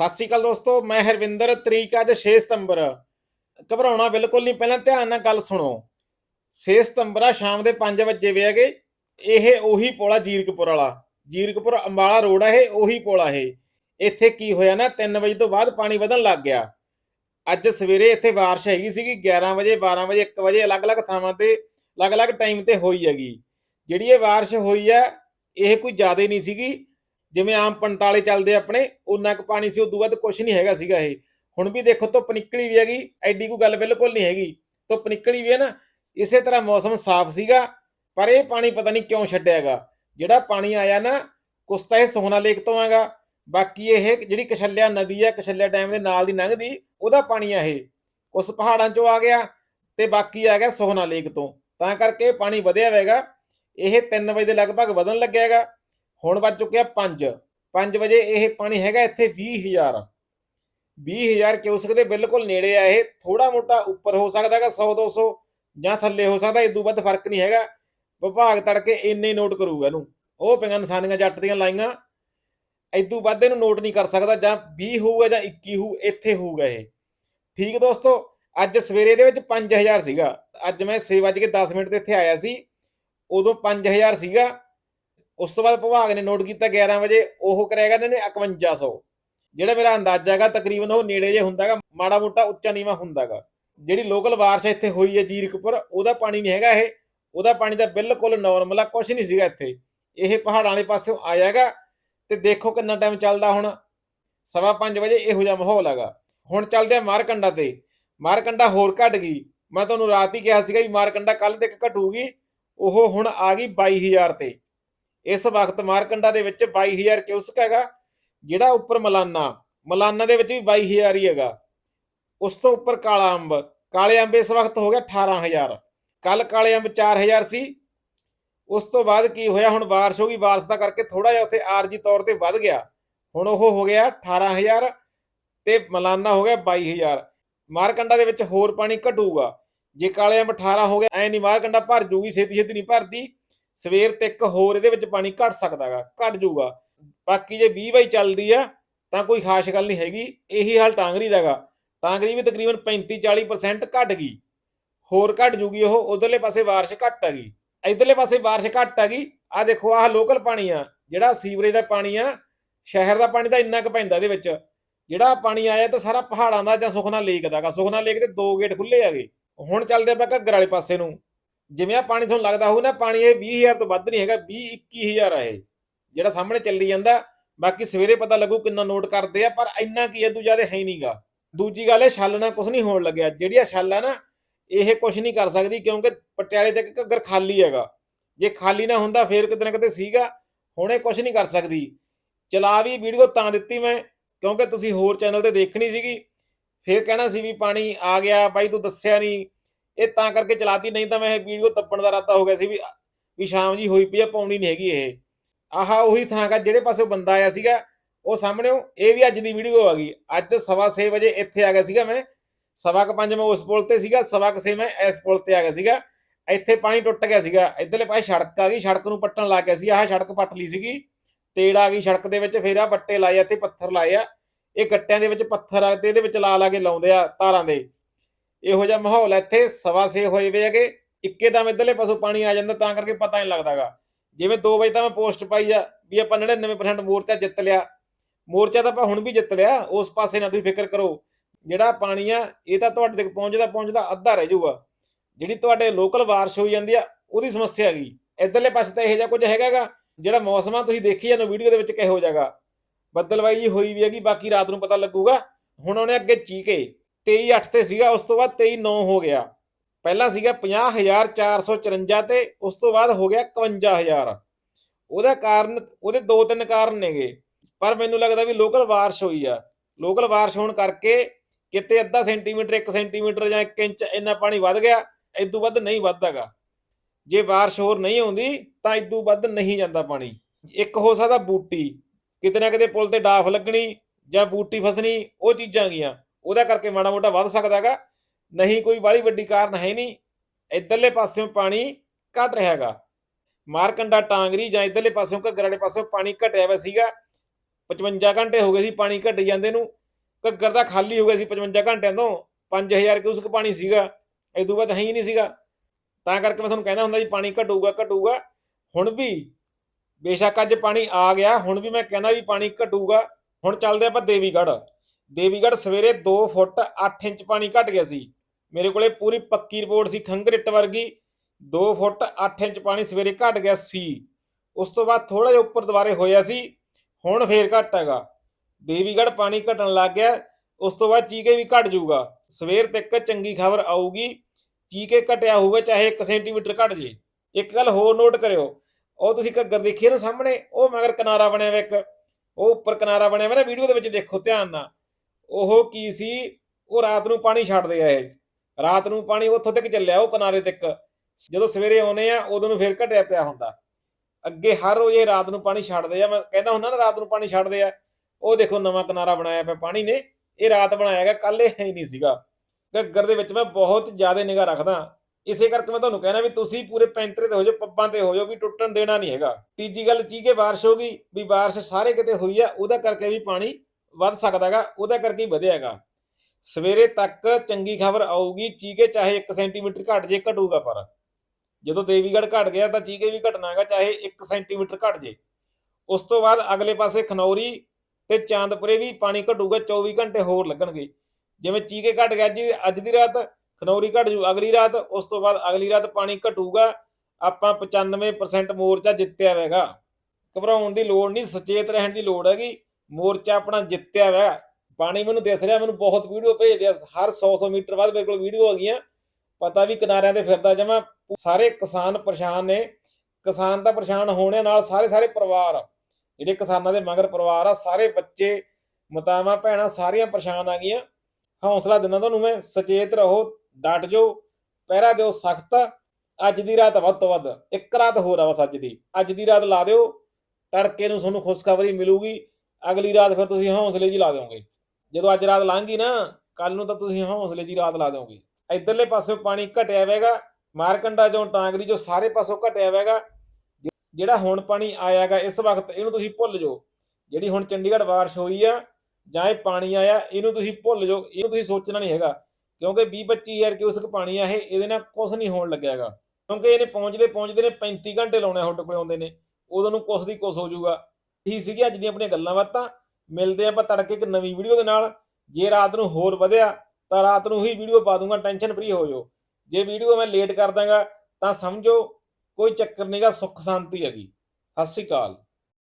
ਸਤਿ ਸ਼੍ਰੀ ਅਕਾਲ ਦੋਸਤੋ, ਮੈਂ ਹਰਵਿੰਦਰ, ਤਰੀਕ ਅੱਜ 6 ਸਤੰਬਰ। ਘਬਰਾਉਣਾ ਬਿਲਕੁਲ ਨਹੀਂ, ਪਹਿਲਾਂ ਧਿਆਨ ਨਾਲ ਗੱਲ ਸੁਣੋ। 6 ਸਤੰਬਰ ਆ, ਸ਼ਾਮ ਦੇ 5 ਵਜੇ ਵੇ ਹੈਗੇ। ਇਹ ਉਹੀ ਪੁਲ ਆ ਜੀਰਕਪੁਰ ਵਾਲਾ। ਜੀਰਕਪੁਰ ਅੰਬਾਲਾ ਰੋਡ ਆ ਇਹ, ਉਹੀ ਪੁਲ ਆ ਇਹ। ਇੱਥੇ ਕੀ ਹੋਇਆ ਨਾ 3 ਵਜੇ ਤੋਂ ਬਾਅਦ ਪਾਣੀ ਵਧਣ ਲੱਗ ਗਿਆ। ਅੱਜ ਸਵੇਰੇ ਇੱਥੇ ਬਾਰਿਸ਼ ਹੈਗੀ ਸੀਗੀ 11 ਵਜੇ 12 ਵਜੇ 1 ਵਜੇ ਅਲੱਗ-ਅਲੱਗ ਥਾਵਾਂ ਤੇ, ਅਲੱਗ-ਅਲੱਗ ਟਾਈਮ ਤੇ ਹੋਈ ਹੈਗੀ। ਜਿਹੜੀ ਇਹ ਬਾਰਿਸ਼ ਹੋਈ ਆ, ਇਹ ਕੋਈ ਜ਼ਿਆਦਾ ਨਹੀਂ ਸੀਗੀ। ਜਿਵੇਂ ਆਮ 45 ਚੱਲਦੇ ਆਪਣੇ ਉਨਾ ਕੁ ਪਾਣੀ ਸੀ ਉਦੋਂ ਬਾਅਦ ਕੁਝ ਨਹੀਂ ਹੈਗਾ ਸੀਗਾ ਇਹ। ਹੁਣ ਵੀ ਦੇਖੋ, ਧੁੱਪ ਨਿਕਲੀ ਵੀ ਹੈਗੀ, ਐਡੀ ਕੋਈ ਗੱਲ ਬਿਲਕੁਲ ਨਹੀਂ ਹੈਗੀ। ਧੁੱਪ ਨਿਕਲੀ ਵੀ ਹੈ ਨਾ, ਇਸੇ ਤਰ੍ਹਾਂ ਮੌਸਮ ਸਾਫ਼ ਸੀਗਾ, ਪਰ ਇਹ ਪਾਣੀ ਪਤਾ ਨਹੀਂ ਕਿਉਂ ਛੱਡਿਆਗਾ ਜਿਹੜਾ ਪਾਣੀ ਆਇਆ ਨਾ, ਕੁਛ ਤਾਂ ਇਹ ਸੋਹਣਾ ਲੇਕ ਤੋਂ ਆਗਾ ਬਾਕੀ ਇਹ ਜਿਹੜੀ ਕਸ਼ਲਿਆ ਨਦੀ ਆ ਕਸ਼ਲਿਆ ਡੈਮ ਦੇ ਨਾਲ ਦੀ ਲੰਘਦੀ, ਉਹਦਾ ਪਾਣੀ ਆ ਇਹ। ਉਸ ਪਹਾੜਾਂ ਚੋਂ ਆ ਗਿਆ ਤੇ ਬਾਕੀ ਆ ਗਿਆ ਸੋਹਣਾ ਲੇਕ ਤੋਂ। ਤਾਂ ਕਰਕੇ ਇਹ ਪਾਣੀ ਵਧਿਆ ਹੋਵੇਗਾ ਇਹ 3 ਵਜੇ ਦੇ ਲਗਭਗ ਵਧਣ ਲੱਗਿਆਗਾ ਹੁਣ ਵੱਜ ਚੁੱਕਿਆ 5 5 ਵਜੇ ਇਹ ਪਾਣੀ ਹੈਗਾ ਇੱਥੇ 20000 20000 ਕਿਊਸਕ ਦੇ ਬਿਲਕੁਲ ਨੇੜੇ ਆ ਇਹ। ਥੋੜਾ ਮੋਟਾ ਉੱਪਰ ਹੋ ਸਕਦਾ ਹੈਗਾ 100 200 ਜਾਂ ਥੱਲੇ ਹੋ ਸਕਦਾ ਇਦੋਂ ਵੱਧ ਫ਼ਰਕ ਨਹੀਂ ਹੈਗਾ। ਵਿਭਾਗ ਤੜਕੇ ਇੰਨੇ ਨੋਟ ਕਰੂਗਾ ਇਹਨੂੰ। ਉਹ ਪਿੰਗਾਂ ਨਿਸ਼ਾਨੀਆਂ, ਜੱਟ ਦੀਆਂ ਲਾਈਆਂ। ਇਦੋਂ ਵੱਧ ਇਹਨੂੰ ਨੋਟ ਨਹੀਂ ਕਰ ਸਕਦਾ, ਜਾਂ 20 ਹੋਊਗਾ ਜਾਂ 21 ਹੋਊ, ਇੱਥੇ ਹੋਊਗਾ ਇਹ। ਠੀਕ ਦੋਸਤੋ, ਅੱਜ ਸਵੇਰੇ ਦੇ ਵਿੱਚ 5000 ਸੀਗਾ। ਅੱਜ ਮੈਂ 6:10 ਮਿੰਟ ਤੇ ਇੱਥੇ ਆਇਆ ਸੀ। ਉਦੋਂ 5000 ਸੀਗਾ। ਉਸ ਤੋਂ ਬਾਅਦ ਵਿਭਾਗ ਨੇ ਨੋਟ ਕੀਤਾ 11 ਵਜੇ, ਉਹ ਕਰਿਆਗਾ ਇਹਨਾਂ ਨੇ 5100 ਜਿਹੜਾ ਮੇਰਾ ਅੰਦਾਜ਼ਾ ਹੈਗਾ, ਤਕਰੀਬਨ ਉਹ ਨੇੜੇ ਜੇ ਹੁੰਦਾਗਾ ਮਾੜਾ ਮੋਟਾ ਉੱਚਾ ਨੀਵਾ ਹੁੰਦਾਗਾ ਜਿਹੜੀ ਲੋਕਲ ਬਾਰਿਸ਼ ਇੱਥੇ ਹੋਈ ਹੈ ਜੀਰਕਪੁਰ, ਉਹਦਾ ਪਾਣੀ ਨਹੀਂ ਹੈਗਾ ਇਹ। ਉਹਦਾ ਪਾਣੀ ਦਾ ਬਿਲਕੁਲ ਨਾਰਮਲ ਆ ਕੁਝ ਨਹੀਂ ਸੀਗਾ ਇੱਥੇ। ਇਹ ਪਹਾੜਾਂ ਵਾਲੇ ਪਾਸਿਓਂ ਆਇਆਗਾ ਤੇ ਦੇਖੋ ਕਿੰਨਾ ਟਾਈਮ ਚੱਲਦਾ ਹੁਣ। ਸਵਾ 5 ਵਜੇ ਇਹੋ ਜਿਹਾ ਮਾਹੌਲ ਹੈਗਾ। ਹੁਣ ਚੱਲਦੇ ਆ ਮਾਰਕੰਡਾ ਤੇ। ਮਾਰਕੰਡਾ ਹੋਰ ਘਟ ਗਈ। ਮੈਂ ਤੁਹਾਨੂੰ ਰਾਤ ਹੀ ਕਿਹਾ ਸੀਗਾ ਵੀ ਮਾਰਕੰਡਾ ਕੱਲ ਤੱਕ ਘਟੂਗੀ। ਉਹ ਹੁਣ ਆ ਗਈ 22000 ਤੇ। ਇਸ ਵਕਤ ਮਾਰਕੰਡਾ ਦੇ ਵਿੱਚ 22000 ਕਿਉਸਕ ਹੈਗਾ, ਜਿਹੜਾ ਉੱਪਰ ਮਲਾਨਾ ਮਲਾਨਾ ਦੇ ਵਿੱਚ ਵੀ 22000 ਹੀ ਹੈਗਾ। ਉਸ ਤੋਂ ਉੱਪਰ ਕਾਲਾ ਅੰਬ, ਕਾਲੇ ਅੰਬ ਇਸ ਵਕਤ ਹੋ ਗਿਆ 18000 ਕੱਲ ਕਾਲੇ ਅੰਬ 4000 ਸੀ। ਉਸ ਤੋਂ ਬਾਅਦ ਕੀ ਹੋਇਆ? ਹੁਣ ਬਾਰਿਸ਼ ਹੋ ਗਈ, ਬਾਰਿਸ਼ ਦਾ ਕਰਕੇ ਥੋੜਾ ਜਿਹਾ ਉੱਥੇ ਆਰਜੀ ਤੌਰ ਤੇ ਵੱਧ ਗਿਆ। ਹੁਣ ਉਹ ਹੋ ਗਿਆ 18000 ਤੇ ਮਲਾਨਾ ਹੋ ਗਿਆ 22000 ਮਾਰਕੰਡਾ ਦੇ ਵਿੱਚ ਹੋਰ ਪਾਣੀ ਘਟੂਗਾ। ਜੇ ਕਾਲੇ ਅੰਬ 18 ਹੋ ਗਿਆ ਐ ਨਹੀਂ, ਮਾਰਕੰਡਾ ਭਰ ਜੂਗੀ ਛੇਤੀ ਛੇਤੀ ਨਹੀਂ ਭਰਦੀ। ਸਵੇਰ ਤੱਕ ਹੋਰ ਇਹਦੇ ਵਿੱਚ ਪਾਣੀ ਘਟ ਸਕਦਾਗਾ, ਘਟ ਜਾਊਗਾ। ਬਾਕੀ ਜੇ 20 ਬਾਈ ਚੱਲਦੀ ਆ, ਤਾਂ ਕੋਈ ਖਾਸ ਗੱਲ ਨਹੀਂ ਹੈਗੀ, ਇਹੀ ਹਾਲ ਟਾਂਗਰੀ ਦਾਗਾ ਟਾਂਗਰੀ ਵੀ ਤਕਰੀਬਨ 35 40% ਘਟ ਗਈ। ਹੋਰ ਘਟ ਜੂਗੀ ਉਹ, ਉਧਰਲੇ ਪਾਸੇ ਬਾਰਿਸ਼ ਘਟ ਗਈ। ਇਧਰਲੇ ਪਾਸੇ ਬਾਰਿਸ਼ ਘਟ ਗਈ ਆ ਦੇਖੋ, ਆਹ ਲੋਕਲ ਪਾਣੀ ਆ, ਜਿਹੜਾ ਸੀਵਰੇਜ ਦਾ ਪਾਣੀ ਆ, ਸ਼ਹਿਰ ਦਾ ਪਾਣੀ ਤਾਂ ਇੰਨਾ ਕੁ ਪੈਂਦਾ ਇਹਦੇ ਵਿੱਚ। ਜਿਹੜਾ ਪਾਣੀ ਆਇਆ ਤਾਂ ਸਾਰਾ ਪਹਾੜਾਂ ਦਾ ਜਾਂ ਸੁਖਨਾ ਲੇਕ ਦਾਗਾ ਸੁਖਨਾ ਲੇਕ ਦੇ ਦੋ ਗੇਟ ਖੁੱਲੇ ਹੈਗੇ। ਹੁਣ ਚੱਲਦੇ ਆਪਾਂ ਘੱਗਰ ਵਾਲੇ ਪਾਸੇ ਨੂੰ। ਜਿਵੇਂ ਆ ਪਾਣੀ ਤੁਹਾਨੂੰ ਲੱਗਦਾ ਹੋਊ ਨਾ, ਪਾਣੀ ਇਹ 20000 ਤੋਂ ਵੱਧ ਨਹੀਂ ਹੈਗਾ 20 21000 ਆ ਇਹ, ਜਿਹੜਾ ਸਾਹਮਣੇ ਚੱਲੀ ਜਾਂਦਾ, ਬਾਕੀ ਸਵੇਰੇ ਪਤਾ ਲੱਗੂ ਕਿੰਨਾ ਨੋਟ ਕਰਦੇ ਆ, ਪਰ ਇੰਨਾ ਕੀ ਇਦੋਂ ਜ਼ਿਆਦਾ ਹੈ ਨਹੀਂਗਾ ਦੂਜੀ ਗੱਲ ਇਹ ਛੱਲ ਨਾਲ ਕੁਝ ਨਹੀਂ ਹੋਣ ਲੱਗਿਆ, ਜਿਹੜੀ ਆ ਛੱਲ ਆ ਨਾ, ਇਹ ਕੁਝ ਨਹੀਂ ਕਰ ਸਕਦੀ ਕਿਉਂਕਿ ਪਟਿਆਲੇ ਤੱਕ ਘੱਗਰ ਖਾਲੀ ਹੈਗਾ। ਜੇ ਖਾਲੀ ਨਾ ਹੁੰਦਾ ਫੇਰ ਕਿਤੇ ਨਾ ਕਿਤੇ ਸੀਗਾ, ਹੁਣ ਇਹ ਕੁਝ ਨਹੀਂ ਕਰ ਸਕਦੀ। ਚਲਾ ਵੀ ਵੀਡੀਓ ਤਾਂ ਦਿੱਤੀ ਮੈਂ, ਕਿਉਂਕਿ ਤੁਸੀਂ ਹੋਰ ਚੈਨਲ ਤੇ ਦੇਖਣੀ ਸੀਗੀ, ਫੇਰ ਕਹਿਣਾ ਸੀ ਵੀ ਪਾਣੀ ਆ ਗਿਆ, ਬਾਈ ਤੂੰ ਦੱਸਿਆ ਨਹੀਂ ਇਹ ਤਾਂ ਕਰਕੇ ਚਲਾਤੀ, ਨਹੀਂ ਤਾਂ ਮੈਂ ਇਹ ਵੀਡੀਓ ਦੱਬਣ ਦਾ ਇਰਾਦਾ ਹੋ ਗਿਆ ਸੀ ਵੀ ਵੀ ਸ਼ਾਮ ਜੀ ਹੋਈ ਪਈ ਆ, ਪਾਉਣੀ ਨਹੀਂ ਹੈਗੀ ਇਹ। ਆਹਾ, ਉਹੀ ਥਾਂ ਕਾ ਜਿਹੜੇ ਪਾਸੇ ਬੰਦਾ ਆਇਆ ਸੀਗਾ, ਉਹ ਸਾਹਮਣੇ, ਇਹ ਵੀ ਅੱਜ ਦੀ ਵੀਡੀਓ ਆ ਗਈ। ਅੱਜ ਸਵਾ 6 ਵਜੇ ਇੱਥੇ ਆ ਗਿਆ ਸੀਗਾ ਮੈਂ। ਸਵਾ ਕ 5 ਮੈਂ ਉਸ ਪੁਲ ਤੇ ਸੀਗਾ, ਸਵਾ ਕ 6 ਮੈਂ ਇਸ ਪੁਲ ਤੇ ਆ ਗਿਆ ਸੀਗਾ। ਇੱਥੇ ਪਾਣੀ ਟੁੱਟ ਗਿਆ ਸੀਗਾ। ਇਧਰਲੇ ਪਾਸੇ ਸੜਕ ਆ ਗਈ, ਸੜਕ ਨੂੰ ਪੱਟਣ ਲੱਗ ਗਿਆ ਸੀ ਆਹ ਸੜਕ ਪੱਟ ਲਈ ਸੀਗੀ। ਤੇੜ ਆ ਗਈ ਸੜਕ ਦੇ ਵਿੱਚ, ਫੇਰ ਆ ਬੱਟੇ ਲਾਏ ਆ, ਇੱਥੇ ਪੱਥਰ ਲਾਏ ਆ। ਇਹ ਗੱਟਿਆਂ ਦੇ ਵਿੱਚ ਪੱਥਰ ਆ ਤੇ ਇਹਦੇ ਵਿੱਚ ਲਾ ਲਾ ਕੇ ਲਾਉਂਦੇ ਆ ਤਾਰਾਂ ਦੇ। ਇਹੋ ਜਿਹਾ ਮਾਹੌਲ ਇੱਥੇ ਸਵਾ 6 ਹੋਏ ਵੇ ਹੈਗੇ, ਇੱਕੇ ਦਮ ਇਧਰਲੇ ਪਾਸੋਂ ਪਾਣੀ ਆ ਜਾਂਦਾ, ਤਾਂ ਕਰਕੇ ਪਤਾ ਨਹੀਂ ਲੱਗਦਾਗਾ ਜਿਵੇਂ 2 ਵਜੇ ਤਾਂ ਮੈਂ ਪੋਸਟ ਪਾਈ ਆ ਵੀ ਆਪਾਂ 99% ਮੋਰਚਾ ਜਿੱਤ ਲਿਆ। ਮੋਰਚਾ ਤਾਂ ਆਪਾਂ ਹੁਣ ਵੀ ਜਿੱਤ ਲਿਆ, ਉਸ ਪਾਸੇ ਨਾ ਤੁਸੀਂ ਫਿਕਰ ਕਰੋ। ਜਿਹੜਾ ਪਾਣੀ ਆ, ਇਹ ਤਾਂ ਤੁਹਾਡੇ ਤੱਕ ਪਹੁੰਚਦਾ ਪਹੁੰਚਦਾ ਅੱਧਾ ਰਹਿ ਜਾਊਗਾ। ਜਿਹੜੀ ਤੁਹਾਡੇ ਲੋਕਲ ਬਾਰਿਸ਼ ਹੋਈ ਜਾਂਦੀ ਆ, ਉਹਦੀ ਸਮੱਸਿਆ ਹੈਗੀ। ਇਧਰਲੇ ਪਾਸੇ ਤਾਂ ਇਹੋ ਜਿਹਾ ਕੁਝ ਹੈਗਾਗਾ ਜਿਹੜਾ ਮੌਸਮ ਆ, ਤੁਸੀਂ ਦੇਖੀ ਜਾਂਦੇ ਵੀਡੀਓ ਦੇ ਵਿੱਚ ਕਿਹੋ ਜਾਗਾ ਬੱਦਲਵਾਈ ਹੋਈ ਵੀ ਹੈਗੀ, ਬਾਕੀ ਰਾਤ ਨੂੰ ਪਤਾ ਲੱਗੂਗਾ। ਹੁਣ ਉਹਨੇ ਅੱਗੇ ਚੀਕੇ। 23 8 ਤੇ ਸੀਗਾ, ਉਸ ਤੋਂ ਬਾਅਦ 23 9 ਹੋ ਗਿਆ। ਪਹਿਲਾਂ ਸੀਗਾ 50454 ਤੇ ਉਸ ਤੋਂ ਬਾਅਦ ਹੋ ਗਿਆ 51000 ਉਹਦਾ ਕਾਰਨ, ਉਹਦੇ ਦੋ ਤਿੰਨ ਕਾਰਨ ਨੇਗੇ। ਪਰ ਮੈਨੂੰ ਲੱਗਦਾ ਵੀ ਲੋਕਲ ਬਾਰਿਸ਼ ਹੋਈ ਆ। ਲੋਕਲ ਬਾਰਿਸ਼ ਹੋਣ ਕਰਕੇ ਕਿਤੇ ਅੱਧਾ ਸੈਂਟੀਮੀਟਰ 1 ਸੈਂਟੀਮੀਟਰ ਜਾਂ 1 ਇੰਚ ਇੰਨਾ ਪਾਣੀ ਵੱਧ ਗਿਆ ਇਦੋਂ ਵੱਧ ਨਹੀਂ ਵੱਧਦਾਗਾ ਜੇ ਬਾਰਿਸ਼ ਹੋਰ ਨਹੀਂ ਆਉਂਦੀ, ਤਾਂ ਇਦੋਂ ਵੱਧ ਨਹੀਂ ਜਾਂਦਾ ਪਾਣੀ। ਇੱਕ ਹੋ ਸਕਦਾ ਬੂਟੀ। ਕਿਤੇ ਨਾ ਕਿਤੇ ਪੁਲ ਤੇ ਡਾਫ ਲੱਗਣੀ ਜਾਂ ਬੂਟੀ ਫਸਣੀ, ਉਹ ਚੀਜ਼ਾਂ ਗੀਆਂ। ਉਹਦਾ ਕਰਕੇ ਮਾੜਾ ਮੋਟਾ ਵੱਧ ਸਕਦਾ ਸਕਦਾਗਾ ਨਹੀਂ ਕੋਈ ਬਾਲੀ ਵੱਡੀ ਕਾਰਨ ਹੈ ਨਹੀਂ। ਇਧਰਲੇ ਪਾਸਿਓਂ ਪਾਣੀ ਘਟ ਰਿਹਾਗਾ ਮਾਰਕੰਡਾ ਟਾਂਗਰੀ ਜਾਂ ਇਧਰਲੇ ਪਾਸਿਓਂ ਘੱਗਰ ਵਾਲੇ ਪਾਸਿਓਂ ਪਾਣੀ ਘਟਿਆ ਹੋਇਆ ਸੀਗਾ। 55 ਘੰਟੇ ਹੋ ਗਏ ਸੀ ਪਾਣੀ ਘਟੀ ਜਾਂਦੇ ਨੂੰ। ਘੱਗਰ ਤਾਂ ਖਾਲੀ ਹੋ ਗਿਆ ਸੀ 55 ਘੰਟਿਆਂ ਤੋਂ। 5000 ਕਿਊਸਕ ਪਾਣੀ ਸੀਗਾ। ਇਹ ਤੋਂ ਬਾਅਦ ਹੈ ਹੀ ਨਹੀਂ ਸੀਗਾ। ਤਾਂ ਕਰਕੇ ਮੈਂ ਤੁਹਾਨੂੰ ਕਹਿੰਦਾ ਹੁੰਦਾ ਜੀ ਪਾਣੀ ਘਟੂਗਾ ਘਟੂਗਾ। ਹੁਣ ਵੀ ਬੇਸ਼ੱਕ ਅੱਜ ਪਾਣੀ ਆ ਗਿਆ। ਹੁਣ ਵੀ ਮੈਂ ਕਹਿੰਦਾ ਵੀ ਪਾਣੀ ਘਟੂਗਾ। ਹੁਣ ਚੱਲਦੇ ਆਪਾਂ ਦੇਵੀਗੜ੍ਹ। ਦੇਵੀਗੜ ਸਵੇਰੇ 2 ਫੁੱਟ 8 ਇੰਚ ਪਾਣੀ ਘਟ ਗਿਆ ਸੀ। ਮੇਰੇ ਕੋਲੇ ਪੂਰੀ ਪੱਕੀ ਰਿਪੋਰਟ ਸੀ ਖੰਗਰਿੱਟ ਵਰਗੀ। 2 ਫੁੱਟ 8 ਇੰਚ ਪਾਣੀ ਸਵੇਰੇ ਘਟ ਗਿਆ ਸੀ। ਉਸ ਤੋਂ ਬਾਅਦ ਥੋੜਾ ਜਿਹਾ ਉੱਪਰ ਦੁਬਾਰੇ ਹੋਇਆ ਸੀ, ਹੁਣ ਫੇਰ ਘਟ ਹੈਗਾ। ਦੇਵੀਗੜ੍ਹ ਪਾਣੀ ਘਟਣ ਲੱਗ ਗਿਆ, ਉਸ ਤੋਂ ਬਾਅਦ ਚੀਕੇ ਵੀ ਘਟ ਜਾਊਗਾ। ਸਵੇਰ ਤੱਕ ਚੰਗੀ ਖਬਰ ਆਊਗੀ, ਚੀਕੇ ਘਟਿਆ ਹੋਊਗਾ, ਚਾਹੇ 1 ਸੈਂਟੀਮੀਟਰ ਘਟ ਜੇ। ਇੱਕ ਗੱਲ ਹੋਰ ਨੋਟ ਕਰਿਓ, ਉਹ ਤੁਸੀਂ ਘੱਗਰ ਦੇਖੀਏ ਨਾ ਸਾਹਮਣੇ? ਉਹ ਮਗਰ ਕਿਨਾਰਾ ਬਣਿਆ ਹੋਇਆ ਇੱਕ। ਉਹ ਉੱਪਰ ਕਿਨਾਰਾ ਬਣਿਆ ਹੋਇਆ ਨਾ, ਵੀਡੀਓ ਦੇ ਵਿੱਚ ਦੇਖੋ, ਧਿਆਨ ਨਾਲ। ਉਹ ਕੀ ਸੀ? ਉਹ ਰਾਤ ਨੂੰ ਪਾਣੀ ਛੱਡਦੇ ਆ ਇਹ ਰਾਤ ਨੂੰ ਪਾਣੀ ਉੱਥੋਂ ਤੱਕ ਚੱਲਿਆ, ਉਹ ਕਿਨਾਰੇ ਤੱਕ। ਜਦੋਂ ਸਵੇਰੇ ਆਉਨੇ ਆ, ਉਦੋਂ ਨੂੰ ਫੇਰ ਘਟਿਆ ਪਿਆ ਹੁੰਦਾ। ਅੱਗੇ ਹਰ ਰੋਜ਼ ਇਹ ਰਾਤ ਨੂੰ ਪਾਣੀ ਛੱਡਦੇ ਆ, ਮੈਂ ਕਹਿੰਦਾ ਹੁੰਦਾ ਨਾ, ਰਾਤ ਨੂੰ ਪਾਣੀ ਛੱਡਦੇ ਆ। ਉਹ ਦੇਖੋ ਨਵਾਂ ਕਿਨਾਰਾ ਬਣਾਇਆ ਪਿਆ ਪਾਣੀ ਨੇ। ਇਹ ਰਾਤ ਬਣਾਇਆ ਗਿਆ ਕੱਲ ਇਹ ਹੀ ਨਹੀਂ ਸੀਗਾ। ਘੱਗਰ ਦੇ ਵਿੱਚ ਮੈਂ ਬਹੁਤ ਜ਼ਿਆਦਾ ਨਿਗਾਹ ਰੱਖਦਾ। ਇਸੇ ਕਰਕੇ ਮੈਂ ਤੁਹਾਨੂੰ ਕਹਿਣਾ ਵੀ ਤੁਸੀਂ ਪੂਰੇ ਪੈਂਤਰੇ ਤੇ ਹੋ ਜਾਓ, ਪੱਬਾਂ ਤੇ ਹੋ ਜਾਓ, ਵੀ ਟੁੱਟਣ ਦੇਣਾ ਨਹੀਂ ਹੈਗਾ। ਤੀਜੀ ਗੱਲ ਚੀਕੇ ਬਾਰਿਸ਼ ਹੋ ਗਈ, ਵੀ ਬਾਰਿਸ਼ ਸਾਰੇ ਕਿਤੇ ਹੋਈ ਆ, ਉਹਦਾ ਕਰਕੇ ਵੀ ਪਾਣੀ ਵੱਧ ਸਕਦਾ ਹੈਗਾ, ਉਹਦਾ ਕਰਕੇ ਹੀ ਵਧਿਆ ਹੈਗਾ। ਸਵੇਰੇ ਤੱਕ ਚੰਗੀ ਖਬਰ ਆਊਗੀ, ਚੀਕੇ ਚਾਹੇ 1 ਸੈਂਟੀਮੀਟਰ ਘਟ ਜੇ ਘਟੂਗਾ, ਪਰ ਜਦੋਂ ਦੇਵੀਗੜ ਘਟ ਗਿਆ ਤਾਂ ਚੀਕੇ ਵੀ ਘਟਣਾ ਹੈਗਾ, ਚਾਹੇ 1 ਸੈਂਟੀਮੀਟਰ ਘਟ ਜੇ। ਉਸ ਤੋਂ ਬਾਅਦ ਅਗਲੇ ਪਾਸੇ ਖਨੌਰੀ ਤੇ ਚਾਂਦਪੁਰੇ ਵੀ ਪਾਣੀ ਘਟੂਗਾ 24 ਘੰਟੇ ਹੋਰ ਲੱਗਣਗੇ। ਜਿਵੇਂ ਚੀਕੇ ਘਟ ਗਿਆ ਜੀ ਅੱਜ ਦੀ ਰਾਤ ਖਨੌਰੀ ਘਟ ਜੂ, ਅਗਲੀ ਰਾਤ, ਉਸ ਤੋਂ ਬਾਅਦ ਅਗਲੀ ਰਾਤ ਪਾਣੀ ਘਟੂਗਾ, ਆਪਾਂ 95% ਮੋਰਚਾ ਜਿੱਤਿਆ ਹੋਵੇਗਾ ਘਬਰਾਉਣ ਦੀ ਲੋੜ ਨਹੀਂ, ਸੁਚੇਤ ਰਹਿਣ ਦੀ ਲੋੜ ਹੈਗੀ। ਮੋਰਚਾ ਆਪਣਾ ਜਿੱਤਿਆ ਵਾ। ਪਾਣੀ ਮੈਨੂੰ ਦਿਸ ਰਿਹਾ, ਮੈਨੂੰ ਬਹੁਤ ਵੀਡੀਓ ਭੇਜਦੇ ਆ। ਹਰ 100 100 ਮੀਟਰ ਬਾਅਦ ਮੇਰੇ ਕੋਲ ਵੀਡੀਓ ਆ ਗਈਆਂ। ਪਤਾ ਵੀ ਕਿਨਾਰਿਆਂ ਤੇ ਫਿਰਦਾ ਜਮਾ। ਸਾਰੇ ਕਿਸਾਨ ਪਰੇਸ਼ਾਨ ਨੇ। ਕਿਸਾਨ ਤਾਂ ਪਰੇਸ਼ਾਨ ਹੋਣੇ ਨਾਲ ਸਾਰੇ ਸਾਰੇ ਪਰਿਵਾਰ ਜਿਹੜੇ ਕਿਸਾਨਾਂ ਦੇ ਮਗਰ ਪਰਿਵਾਰ ਆ, ਸਾਰੇ ਬੱਚੇ, ਮਤਾਵਾਂ, ਭੈਣਾਂ ਸਾਰੀਆਂ ਪਰੇਸ਼ਾਨ ਆ ਗਈਆਂ। ਹੌਸਲਾ ਦਿੰਦਾ ਤੁਹਾਨੂੰ ਮੈਂ, ਸੁਚੇਤ ਰਹੋ, ਡਟ ਜਾਓ, ਪਹਿਰਾ ਦਿਓ, ਸਖਤ। ਅੱਜ ਦੀ ਰਾਤ ਵੱਧ ਤੋਂ ਵੱਧ। ਇੱਕ ਰਾਤ ਹੋਰ ਆ ਬਸ ਅੱਜ ਦੀ। ਅੱਜ ਦੀ ਰਾਤ ਲਾ ਦਿਓ। ਤੜਕੇ ਨੂੰ ਤੁਹਾਨੂੰ ਖੁਸ਼ਖਬਰੀ ਮਿਲੂਗੀ। ਅਗਲੀ ਰਾਤ ਫਿਰ ਤੁਸੀਂ ਹੌਸਲੇ ਜੀ ਲਾ ਦਿਓਗੇ। ਜਦੋਂ ਅੱਜ ਰਾਤ ਲੰਘ ਗਈ ਨਾ ਕੱਲ ਨੂੰ ਤਾਂ ਤੁਸੀਂ ਹੌਸਲੇ ਜੀ ਰਾਤ ਲਾ ਦਿਓਗੇ। ਇਧਰਲੇ ਪਾਸਿਓਂ ਪਾਣੀ ਘਟਿਆ ਹੋਵੇਗਾ ਮਾਰਕੰਡਾ ਚੋਂ ਟਾਂਗਰੀ ਚੋਂ ਸਾਰੇ ਪਾਸੋਂ ਘਟਿਆ ਹੋਵੇਗਾ ਜਿ- ਜਿਹੜਾ ਹੁਣ ਪਾਣੀ ਆਇਆਗਾ ਇਸ ਵਕਤ ਇਹਨੂੰ ਤੁਸੀਂ ਭੁੱਲ ਜਾਓ। ਜਿਹੜੀ ਹੁਣ ਚੰਡੀਗੜ੍ਹ ਬਾਰਿਸ਼ ਹੋਈ ਆ, ਜਾਂ ਇਹ ਪਾਣੀ ਆਇਆ, ਇਹਨੂੰ ਤੁਸੀਂ ਭੁੱਲ ਜਾਓ। ਇਹਨੂੰ ਤੁਸੀਂ ਸੋਚਣਾ ਨਹੀਂ ਹੈਗਾ, ਕਿਉਂਕਿ 20 25000 ਕਿਊਸਕ ਪਾਣੀ ਆ ਇਹ, ਇਹਦੇ ਨਾਲ ਕੁਝ ਨਹੀਂ ਹੋਣ ਲੱਗਿਆ ਹੈਗਾ। ਕਿਉਂਕਿ ਇਹਨੇ ਪਹੁੰਚਦੇ ਪਹੁੰਚਦੇ ਨੇ 35 ਘੰਟੇ ਲਾਉਣੇ ਤੁਹਾਡੇ ਕੋਲੇ ਆਉਂਦੇ ਨੇ। ਉਦੋਂ ਨੂੰ ਕੁਛ ਦੀ ਕੁਛ ਹੋ ਜਾਊਗਾ। ਇਹੀ ਸੀਗੀ ਅੱਜ ਦੀਆਂ ਆਪਣੀਆਂ ਗੱਲਾਂ ਬਾਤਾਂ। ਮਿਲਦੇ ਆਪਾਂ ਤੜਕੇ ਇੱਕ ਨਵੀਂ ਵੀਡੀਓ ਦੇ ਨਾਲ। ਜੇ ਰਾਤ ਨੂੰ ਹੋਰ ਵਧਿਆ, ਤਾਂ ਰਾਤ ਨੂੰ ਹੀ ਵੀਡੀਓ ਪਾ ਦੂੰਗਾ, ਟੈਨਸ਼ਨ ਫ੍ਰੀ ਹੋ ਜਾਓ। ਜੇ ਵੀਡੀਓ ਮੈਂ ਲੇਟ ਕਰ ਦਾਂਗਾ, ਤਾਂ ਸਮਝੋ, ਕੋਈ ਚੱਕਰ ਨਹੀਂਗਾ ਸੁੱਖ ਸ਼ਾਂਤੀ ਹੈਗੀ। ਸਤਿ ਸ਼੍ਰੀ ਅਕਾਲ।